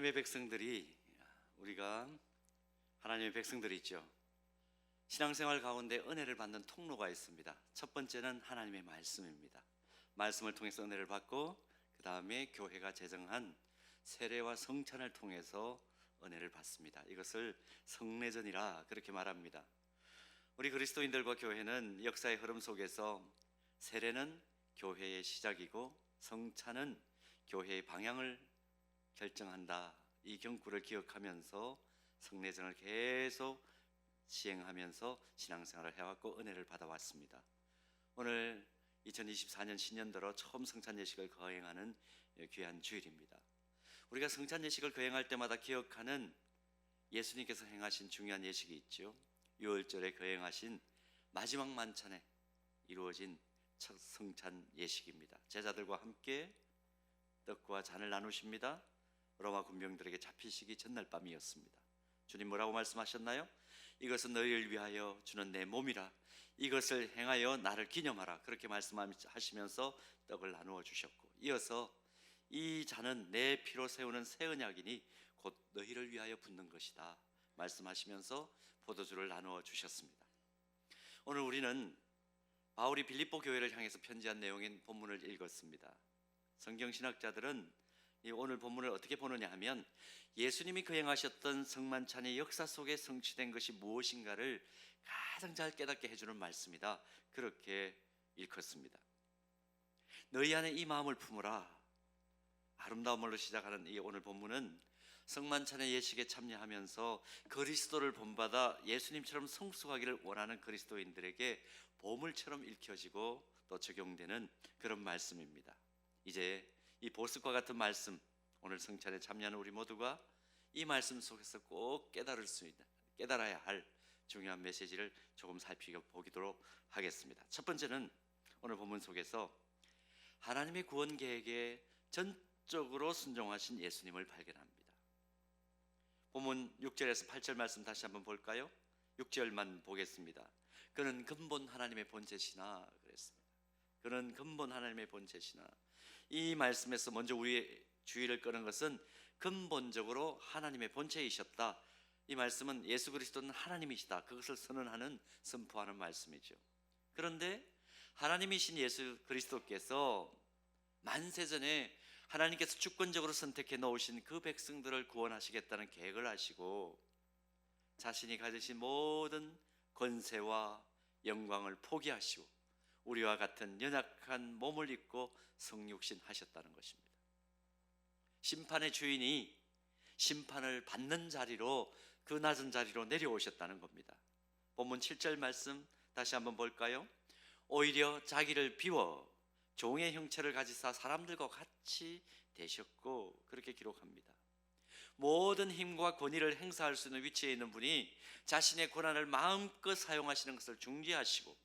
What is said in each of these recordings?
하나님의 백성들이 우리가 하나님의 백성들이 있죠. 신앙생활 가운데 은혜를 받는 통로가 있습니다. 첫 번째는 하나님의 말씀입니다. 말씀을 통해서 은혜를 받고 그 다음에 교회가 제정한 세례와 성찬을 통해서 은혜를 받습니다. 이것을 성례전이라 그렇게 말합니다. 우리 그리스도인들과 교회는 역사의 흐름 속에서 세례는 교회의 시작이고 성찬은 교회의 방향을 결정한다. 이 경구를 기억하면서 성례전을 계속 시행하면서 신앙생활을 해왔고 은혜를 받아왔습니다. 오늘 2024년 신년도로 처음 성찬 예식을 거행하는 귀한 주일입니다. 우리가 성찬 예식을 거행할 때마다 기억하는 예수님께서 행하신 중요한 예식이 있죠. 6월절에 거행하신 마지막 만찬에 이루어진 첫 성찬 예식입니다. 제자들과 함께 떡과 잔을 나누십니다. 로마 군병들에게 잡히시기 전날 밤이었습니다. 주님 뭐라고 말씀하셨나요? 이것은 너희를 위하여 주는 내 몸이라. 이것을 행하여 나를 기념하라. 그렇게 말씀하시면서 떡을 나누어 주셨고 이어서 이 잔은 내 피로 세우는 새 언약이니 곧 너희를 위하여 붓는 것이다. 말씀하시면서 포도주를 나누어 주셨습니다. 오늘 우리는 바울이 빌립보 교회를 향해서 편지한 내용인 본문을 읽었습니다. 성경 신학자들은 이 오늘 본문을 어떻게 보느냐 하면 예수님이 거행하셨던 성만찬의 역사 속에 성취된 것이 무엇인가를 가장 잘 깨닫게 해주는 말씀이다. 그렇게 읽었습니다. 너희 안에 이 마음을 품으라. 아름다운 말로 시작하는 이 오늘 본문은 성만찬의 예식에 참여하면서 그리스도를 본받아 예수님처럼 성숙하기를 원하는 그리스도인들에게 보물처럼 읽혀지고 또 적용되는 그런 말씀입니다. 이제 이 보습과 같은 말씀 오늘 성찬에 참여하는 우리 모두가 이 말씀 속에서 꼭 깨달을 수 있는 깨달아야 할 중요한 메시지를 조금 살펴보기도록 하겠습니다. 첫 번째는 오늘 본문 속에서 하나님의 구원 계획에 전적으로 순종하신 예수님을 발견합니다. 본문 6절에서 8절 말씀 다시 한번 볼까요? 6절만 보겠습니다. 그는 근본 하나님의 본체시나 그랬습니다. 그는 근본 하나님의 본체시나 이 말씀에서 먼저 우리의 주의를 끄는 것은 근본적으로 하나님의 본체이셨다. 이 말씀은 예수 그리스도는 하나님이시다. 그것을 선언하는 선포하는 말씀이죠. 그런데 하나님이신 예수 그리스도께서 만세 전에 하나님께서 주권적으로 선택해 놓으신 그 백성들을 구원하시겠다는 계획을 하시고 자신이 가지신 모든 권세와 영광을 포기하시고 우리와 같은 연약한 몸을 입고 성육신 하셨다는 것입니다. 심판의 주인이 심판을 받는 자리로 그 낮은 자리로 내려오셨다는 겁니다. 본문 7절 말씀 다시 한번 볼까요? 오히려 자기를 비워 종의 형체를 가지사 사람들과 같이 되셨고 그렇게 기록합니다. 모든 힘과 권위를 행사할 수 있는 위치에 있는 분이 자신의 권한을 마음껏 사용하시는 것을 중지하시고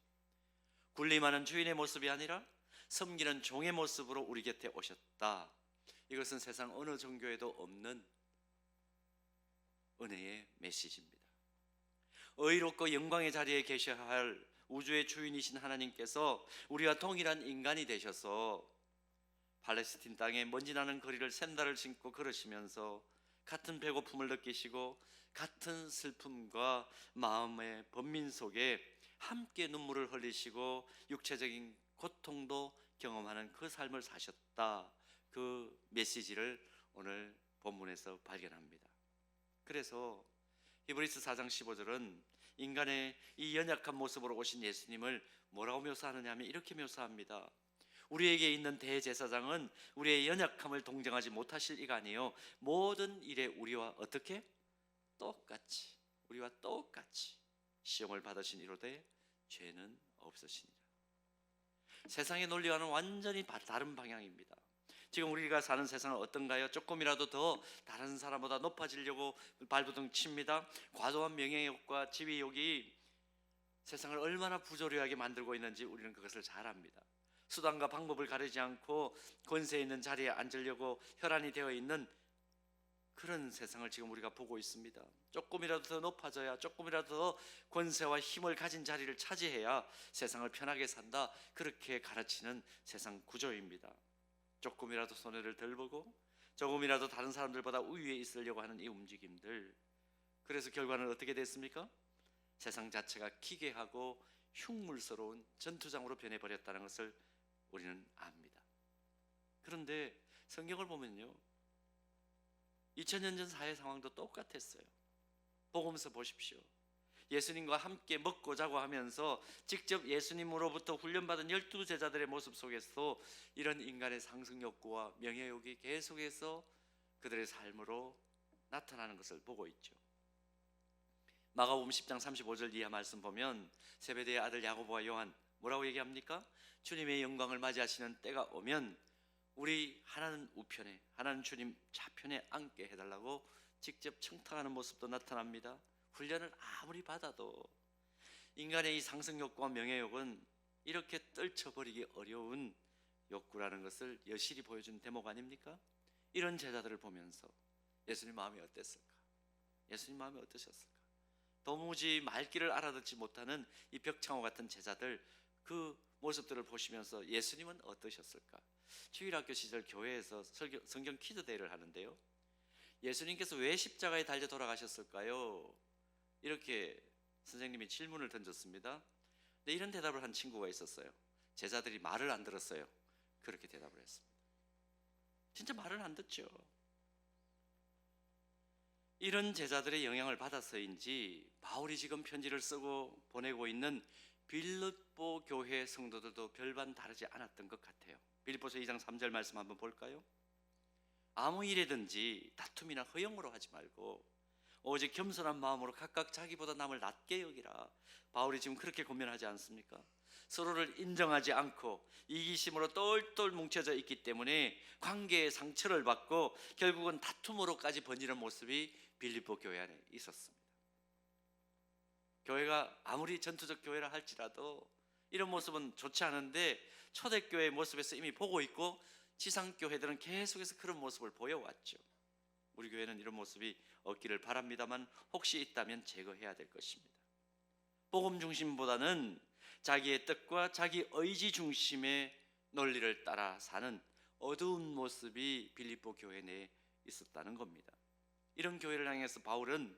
군림하는 주인의 모습이 아니라 섬기는 종의 모습으로 우리 곁에 오셨다. 이것은 세상 어느 종교에도 없는 은혜의 메시지입니다. 의롭고 영광의 자리에 계셔야 할 우주의 주인이신 하나님께서 우리와 동일한 인간이 되셔서 팔레스틴 땅에 먼지 나는 거리를 샌달을 신고 걸으시면서 같은 배고픔을 느끼시고 같은 슬픔과 마음의 번민 속에 함께 눈물을 흘리시고 육체적인 고통도 경험하는 그 삶을 사셨다. 그 메시지를 오늘 본문에서 발견합니다. 그래서 히브리스 4장 15절은 인간의 이 연약한 모습으로 오신 예수님을 뭐라고 묘사하느냐 하면 이렇게 묘사합니다. 우리에게 있는 대제사장은 우리의 연약함을 동정하지 못하실 이가 아니요 모든 일에 우리와 어떻게 똑같이 우리와 똑같이 시험을 받으신 이로되 죄는 없으시니라. 세상의 논리와는 완전히 다른 방향입니다. 지금 우리가 사는 세상은 어떤가요? 조금이라도 더 다른 사람보다 높아지려고 발부둥 칩니다. 과도한 명예욕과 지위욕이 세상을 얼마나 부조리하게 만들고 있는지 우리는 그것을 잘 압니다. 수단과 방법을 가리지 않고 권세 있는 자리에 앉으려고 혈안이 되어 있는 그런 세상을 지금 우리가 보고 있습니다. 조금이라도 더 높아져야 조금이라도 더 권세와 힘을 가진 자리를 차지해야 세상을 편하게 산다. 그렇게 가르치는 세상 구조입니다. 조금이라도 손해를 덜 보고 조금이라도 다른 사람들보다 우위에 있으려고 하는 이 움직임들 그래서 결과는 어떻게 됐습니까? 세상 자체가 기괴하고 흉물스러운 전투장으로 변해버렸다는 것을 우리는 압니다. 그런데 성경을 보면요. 2000년 전 사회 상황도 똑같았어요. 복음서 보십시오. 예수님과 함께 먹고 자고 하면서 직접 예수님으로부터 훈련받은 열두 제자들의 모습 속에서 이런 인간의 상승 욕구와 명예욕이 계속해서 그들의 삶으로 나타나는 것을 보고 있죠. 마가복음 10장 35절 이하 말씀 보면 세베대의 아들 야고보와 요한 뭐라고 얘기합니까? 주님의 영광을 맞이하시는 때가 오면 우리 하나는 우편에 하나는 주님 좌편에 앉게 해달라고 직접 청탁하는 모습도 나타납니다. 훈련을 아무리 받아도 인간의 이 상승 욕구와 명예욕은 이렇게 떨쳐버리기 어려운 욕구라는 것을 여실히 보여준 대목 아닙니까? 이런 제자들을 보면서 예수님 마음이 어땠을까? 예수님 마음이 어떠셨을까? 도무지 말귀를 알아듣지 못하는 이 벽창호 같은 제자들 그 모습들을 보시면서 예수님은 어떠셨을까? 주일학교 시절 교회에서 설교- 성경 퀴즈 대회를 하는데요. 예수님께서 왜 십자가에 달려 돌아가셨을까요? 이렇게 선생님이 질문을 던졌습니다. 근데 이런 대답을 한 친구가 있었어요. 제자들이 말을 안 들었어요. 그렇게 대답을 했습니다. 진짜 말을 안 듣죠. 이런 제자들의 영향을 받아서인지 바울이 지금 편지를 쓰고 보내고 있는 빌립보 교회 성도들도 별반 다르지 않았던 것 같아요. 빌립보서 2장 3절 말씀 한번 볼까요? 아무 일에든지 다툼이나 허영으로 하지 말고 오직 겸손한 마음으로 각각 자기보다 남을 낮게 여기라. 바울이 지금 그렇게 권면하지 않습니까? 서로를 인정하지 않고 이기심으로 똘똘 뭉쳐져 있기 때문에 관계의 상처를 받고 결국은 다툼으로까지 번지는 모습이 빌립보 교회 안에 있었습니다. 교회가 아무리 전투적 교회라 할지라도 이런 모습은 좋지 않은데 초대교회의 모습에서 이미 보고 있고 지상교회들은 계속해서 그런 모습을 보여왔죠. 우리 교회는 이런 모습이 없기를 바랍니다만 혹시 있다면 제거해야 될 것입니다. 복음 중심보다는 자기의 뜻과 자기 의지 중심의 논리를 따라 사는 어두운 모습이 빌립보 교회 내에 있었다는 겁니다. 이런 교회를 향해서 바울은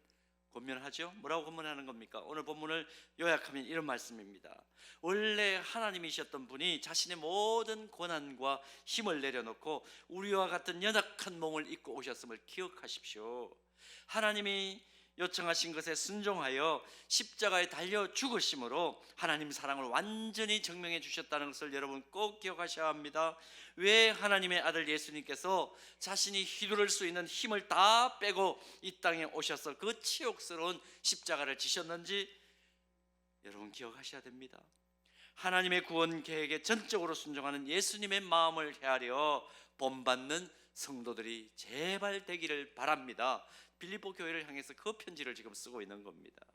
권면하죠. 뭐라고 권면하는 겁니까? 오늘 본문을 요약하면 이런 말씀입니다. 원래 하나님이셨던 분이 자신의 모든 권한과 힘을 내려놓고 우리와 같은 연약한 몸을 입고 오셨음을 기억하십시오. 하나님이 요청하신 것에 순종하여 십자가에 달려 죽으심으로 하나님 사랑을 완전히 증명해 주셨다는 것을 여러분 꼭 기억하셔야 합니다. 왜 하나님의 아들 예수님께서 자신이 휘두를 수 있는 힘을 다 빼고 이 땅에 오셔서 그 치욕스러운 십자가를 지셨는지 여러분 기억하셔야 됩니다. 하나님의 구원 계획에 전적으로 순종하는 예수님의 마음을 헤아려 본받는 성도들이 제발 되기를 바랍니다. 빌립보 교회를 향해서 그 편지를 지금 쓰고 있는 겁니다.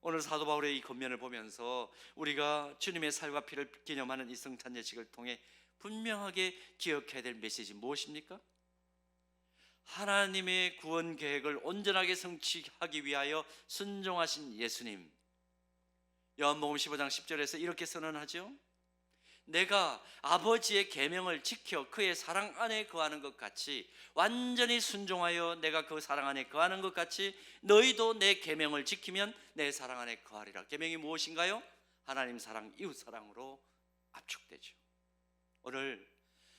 오늘 사도 바울의 이 권면을 보면서 우리가 주님의 살과 피를 기념하는 이 성찬 예식을 통해 분명하게 기억해야 될 메시지 무엇입니까? 하나님의 구원 계획을 온전하게 성취하기 위하여 순종하신 예수님. 요한복음 15장 10절에서 이렇게 선언하죠. 내가 아버지의 계명을 지켜 그의 사랑 안에 거하는 것 같이 완전히 순종하여 내가 그 사랑 안에 거하는 것 같이 너희도 내 계명을 지키면 내 사랑 안에 거하리라. 계명이 무엇인가요? 하나님 사랑, 이웃 사랑으로 압축되죠. 오늘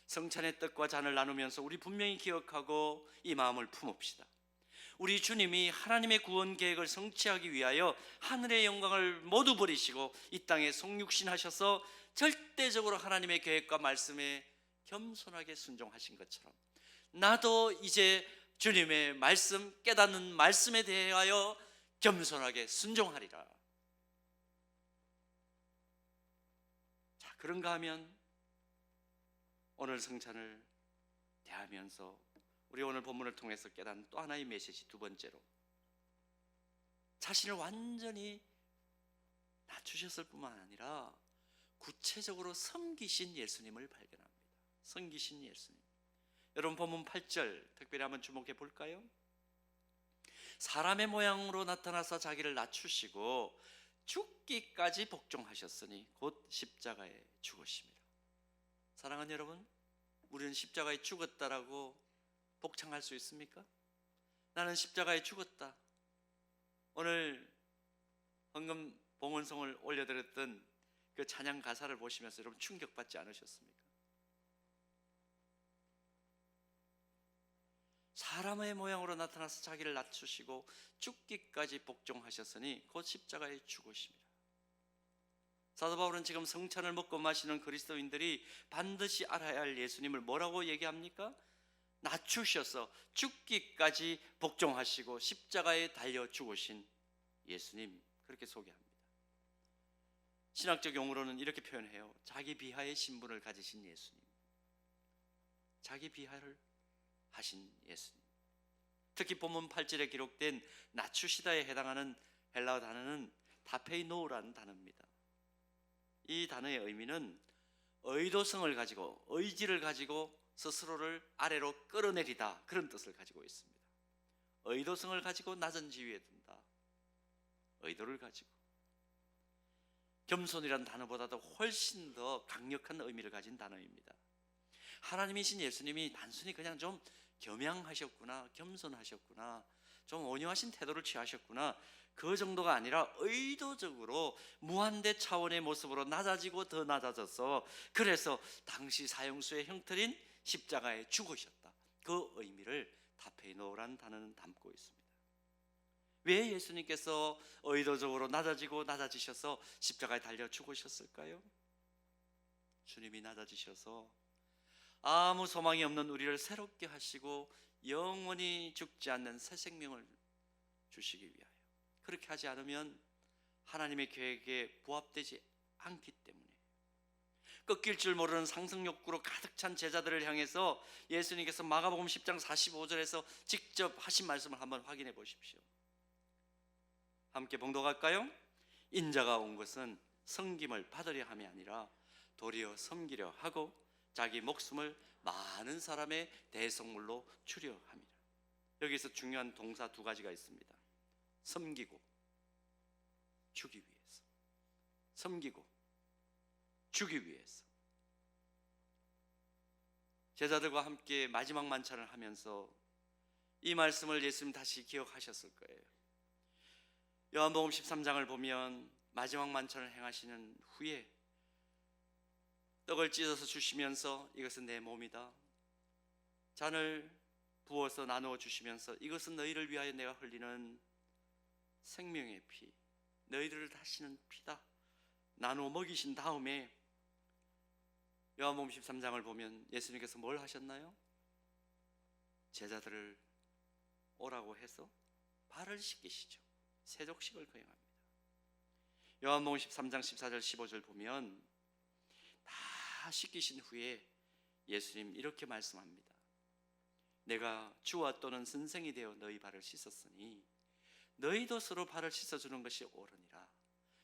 성찬의 뜻과 잔을 나누면서 우리 분명히 기억하고 이 마음을 품읍시다. 우리 주님이 하나님의 구원 계획을 성취하기 위하여 하늘의 영광을 모두 버리시고 이 땅에 성육신하셔서 절대적으로 하나님의 계획과 말씀에 겸손하게 순종하신 것처럼 나도 이제 주님의 말씀 깨닫는 말씀에 대하여 겸손하게 순종하리라. 자, 그런가 하면 오늘 성찬을 대하면서 우리 오늘 본문을 통해서 깨닫는 또 하나의 메시지 두 번째로 자신을 완전히 낮추셨을 뿐만 아니라 구체적으로 섬기신 예수님을 발견합니다. 섬기신 예수님. 여러분 본문 8절 특별히 한번 주목해 볼까요? 사람의 모양으로 나타나서 자기를 낮추시고 죽기까지 복종하셨으니 곧 십자가에 죽으심이라. 사랑하는 여러분, 우리는 십자가에 죽었다라고 복창할 수 있습니까? 나는 십자가에 죽었다. 오늘 헌금 봉헌송을 올려드렸던 그 찬양 가사를 보시면서 여러분 충격받지 않으셨습니까? 사람의 모양으로 나타나서 자기를 낮추시고 죽기까지 복종하셨으니 곧 십자가에 죽으심이라. 사도 바울은 지금 성찬을 먹고 마시는 그리스도인들이 반드시 알아야 할 예수님을 뭐라고 얘기합니까? 낮추셔서 죽기까지 복종하시고 십자가에 달려 죽으신 예수님 그렇게 소개합니다. 신학적 용어로는 이렇게 표현해요. 자기 비하의 신분을 가지신 예수님. 자기 비하를 하신 예수님. 특히 본문 8절에 기록된 낮추시다에 해당하는 헬라어 단어는 타페이노라는 단어입니다. 이 단어의 의미는 의도성을 가지고 의지를 가지고 스스로를 아래로 끌어내리다 그런 뜻을 가지고 있습니다. 의도성을 가지고 낮은 지위에 든다. 의도를 가지고 겸손이란 단어보다도 훨씬 더 강력한 의미를 가진 단어입니다. 하나님이신 예수님이 단순히 그냥 좀 겸양하셨구나, 겸손하셨구나, 좀 온유하신 태도를 취하셨구나 그 정도가 아니라 의도적으로 무한대 차원의 모습으로 낮아지고 더 낮아져서 그래서 당시 사형수의 형틀인 십자가에 죽으셨다. 그 의미를 타페이노란 단어는 담고 있습니다. 왜 예수님께서 의도적으로 낮아지고 낮아지셔서 십자가에 달려 죽으셨을까요? 주님이 낮아지셔서 아무 소망이 없는 우리를 새롭게 하시고 영원히 죽지 않는 새 생명을 주시기 위하여 그렇게 하지 않으면 하나님의 계획에 부합되지 않기 때문에 꺾일 줄 모르는 상승 욕구로 가득 찬 제자들을 향해서 예수님께서 마가복음 10장 45절에서 직접 하신 말씀을 한번 확인해 보십시오. 함께 봉독할까요? 인자가 온 것은 섬김을 받으려 함이 아니라 도리어 섬기려 하고 자기 목숨을 많은 사람의 대성물로 주려 함이라. 여기서 중요한 동사 두 가지가 있습니다. 섬기고 주기 위해서. 섬기고 주기 위해서. 제자들과 함께 마지막 만찬을 하면서 이 말씀을 예수님 다시 기억하셨을 거예요. 요한복음 13장을 보면 마지막 만찬을 행하시는 후에 떡을 찢어서 주시면서 이것은 내 몸이다. 잔을 부어서 나누어 주시면서 이것은 너희를 위하여 내가 흘리는 생명의 피, 너희들을 다시는 피다. 나누어 먹이신 다음에 요한복음 13장을 보면 예수님께서 뭘 하셨나요? 제자들을 오라고 해서 발을 씻기시죠. 세족식을 거행합니다. 요한복음 13장 14절 15절 보면 다 씻기신 후에 예수님 이렇게 말씀합니다. 내가 주와 또는 선생이 되어 너희 발을 씻었으니 너희도 서로 발을 씻어주는 것이 옳으니라.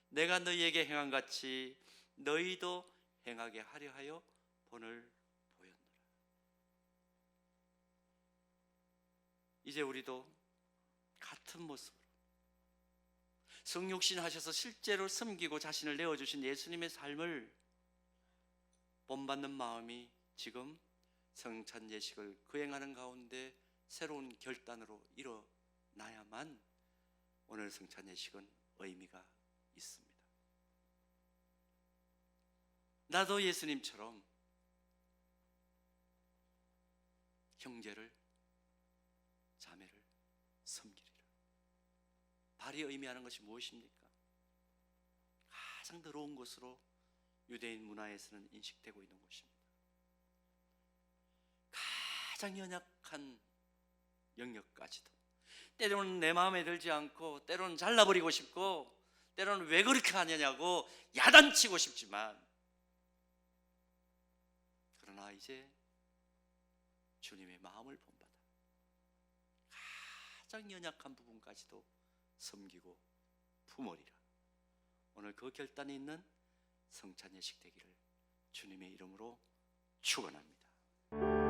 내가 너희에게 행한 같이 너희도 행하게 하려 하여 본을 보였노라. 이제 우리도 같은 모습으로 성육신 하셔서 실제로 섬기고 자신을 내어주신 예수님의 삶을 본받는 마음이 지금 성찬 예식을 거행하는 가운데 새로운 결단으로 일어나야만 오늘 성찬 예식은 의미가 있습니다. 나도 예수님처럼 형제를 섬기리라. 발이 의미하는 것이 무엇입니까? 가장 더러운 것으로 유대인 문화에서는 인식되고 있는 것입니다. 가장 연약한 영역까지도 때로는 내 마음에 들지 않고 때로는 잘라버리고 싶고 때로는 왜 그렇게 하느냐고 야단치고 싶지만 그러나 이제 주님의 마음을 본받아 가장 연약한 부분까지도 섬기고 품으리라 오늘 그 결단이 있는 성찬 예식 되기를 주님의 이름으로 축원합니다.